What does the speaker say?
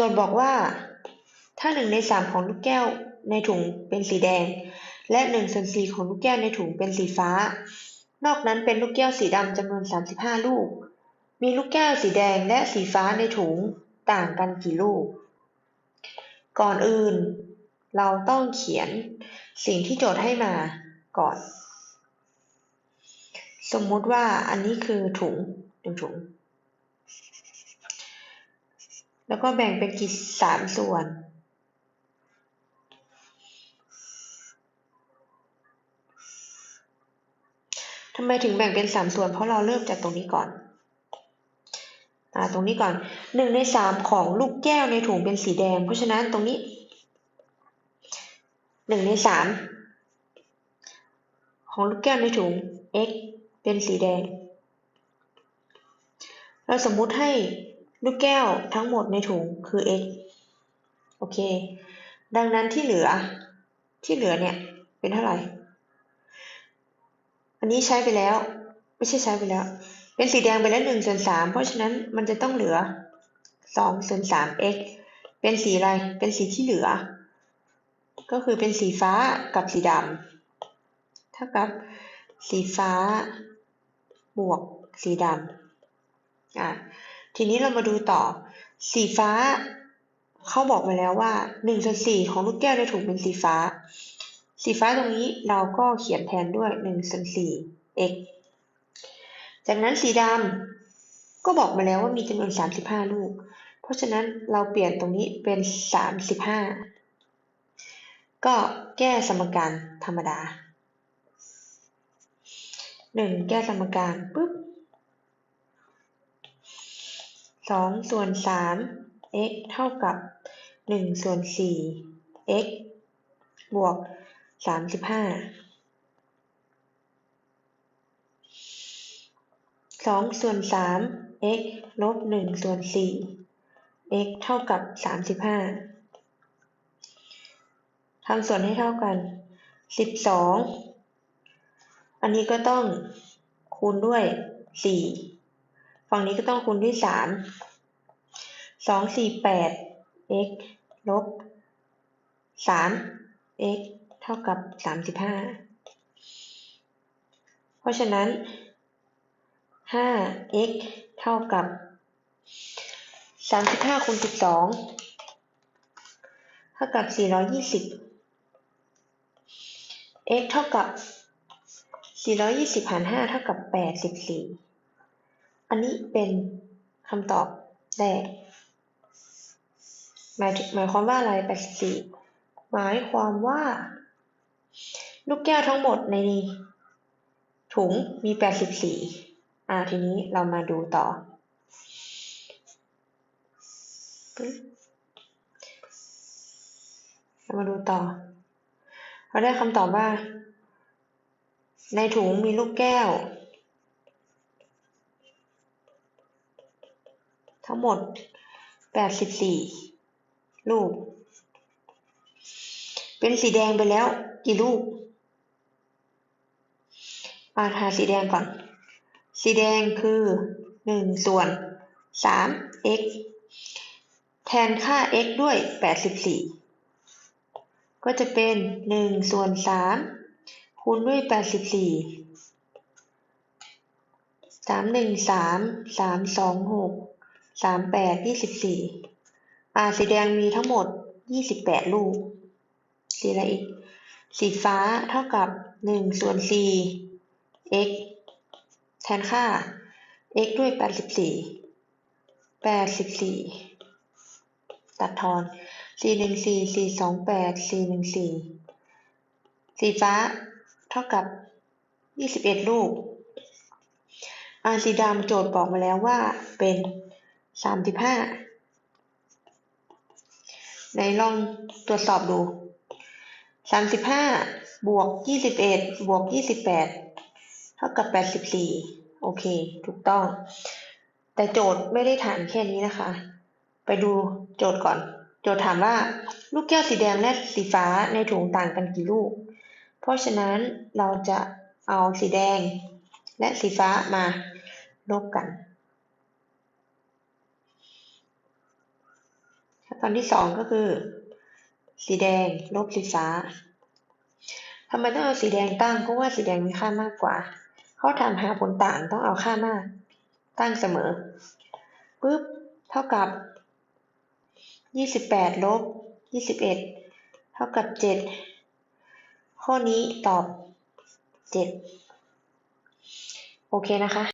โจทย์บอกว่า ถ้าหนึ่งในสามของลูกแก้วในถุงเป็นสีแดง และหนึ่งส่วนสี่ของลูกแก้วในถุงเป็นสีฟ้า นอกนั้นเป็นลูกแก้วสีดำจำนวน 35 ลูก มีลูกแก้วสีแดงและสีฟ้าในถุงต่างกันกี่ลูก ก่อนอื่น เราต้องเขียนสิ่งที่โจทย์ให้มาก่อน สมมุติว่าอันนี้คือถุงหนึ่งถุง แล้วก็แบ่งเป็นกี่สามส่วน ทำไมถึงแบ่งเป็นสามส่วน เพราะเราเริ่มจากตรงนี้ก่อนอ่าตรงนี้ก่อนหนึ่งในสามของลูกแก้วในถุงเป็นสีแดง เพราะฉะนั้นตรงนี้หนึ่งในสามของลูกแก้วในถุง x เป็นสีแดง เราสมมุติให้ ลูกแก้วทั้งหมดในถุงคือ x โอเค ดังนั้นที่เหลือ ที่เหลือเนี่ย เป็นเท่าไหร่ อันนี้ใช้ไปแล้ว ไม่ใช่ใช้ไปแล้ว เป็นสีแดงไปแล้วหนึ่งส่วนสามเพราะฉะนั้นมันจะต้องเหลือสองส่วนสาม x เป็นสีอะไร เป็นสีที่เหลือ ก็คือเป็นสีฟ้ากับสีดำเท่ากับสีฟ้าบวกสีดำอะ ทีนี้เรามาดูต่อ สีฟ้า เขาบอกมาแล้วว่าหนึ่งส่วนสี่ของลูกแก้วในถุงเป็นสีฟ้า สีฟ้าตรงนี้เราก็เขียนแทนด้วยหนึ่งส่วนสี่ x จากนั้นสีดำก็บอกมาแล้วว่ามีจำนวน 35 ลูก เพราะฉะนั้นเราเปลี่ยนตรงนี้เป็น 35 ก็แก้สมการธรรมดา 1 แก้สมการปุ๊บ 2 ส่วน 3 x เท่ากับ 1 ส่วน 4 x บวก 35สองส่วนสาม x ลบหนึ่งส่วนสี่ x เท่ากับสามสิบห้าทำส่วนให้เท่ากันสิบสองอันนี้ก็ต้องคูณด้วยสี่ฝั่งนี้ก็ต้องคูณด้วยสาม สองสี่แปด x ลบสาม x เท่ากับสามสิบห้า เพราะฉะนั้น 5x เท่ากับ35คูณ12เท่ากับ420 x เท่ากับ420หาร5เท่ากับ84อันนี้เป็นคำตอบแรก หมายหมายความว่าอะไร84หมายความว่า ลูกแก้วทั้งหมดในถุงมี84อ่าทีนี้เรามาดูต่อ เรามาดูต่อ เราได้คำตอบว่า ในถุงมีลูกแก้ว ทั้งหมด84 ลูก เป็นสีแดงไปแล้ว กี่ลูกมาทาสีแดงก่อน สีแดงคือ1ส่วน 3x แทนค่า x ด้วย 84 ก็จะเป็น1ส่วน3คูณด้วย 84 3 1 3 3 2 6 3 8 24 อ่า สีแดงมีทั้งหมด28ลูก สีอะไรอีก สีฟ้าเท่ากับ1ส่วน4 x แทนค่า x ด้วย84 84ตัดทอน414 428 414สีฟ้าเท่ากับ21ลูกอาสีดำโจทย์บอกมาแล้วว่าเป็น35 ในลองตรวจสอบดู35บวก21บวก28เท่ากับ84โอเค ถูกต้อง แต่โจทย์ไม่ได้ถามแค่นี้นะคะ ไปดูโจทย์ก่อน โจทย์ถามว่า ลูกแก้วสีแดงและสีฟ้าในถุงต่างกันกี่ลูก เพราะฉะนั้นเราจะเอาสีแดงและสีฟ้ามาลบกัน ตอนที่สองก็คือ สีแดงลบสีฟ้าทำไมต้องเอาสีแดงตั้งเพราะว่าสีแดงมีค่ามากกว่า เขาถามหาผลต่างต้องเอาค่ามาก ตั้งเสมอปุ๊บเท่ากับยี่สิบแปดลบยี่สิบเอ็ดเท่ากับเจ็ดข้อนี้ตอบเจ็ดโอเคนะคะ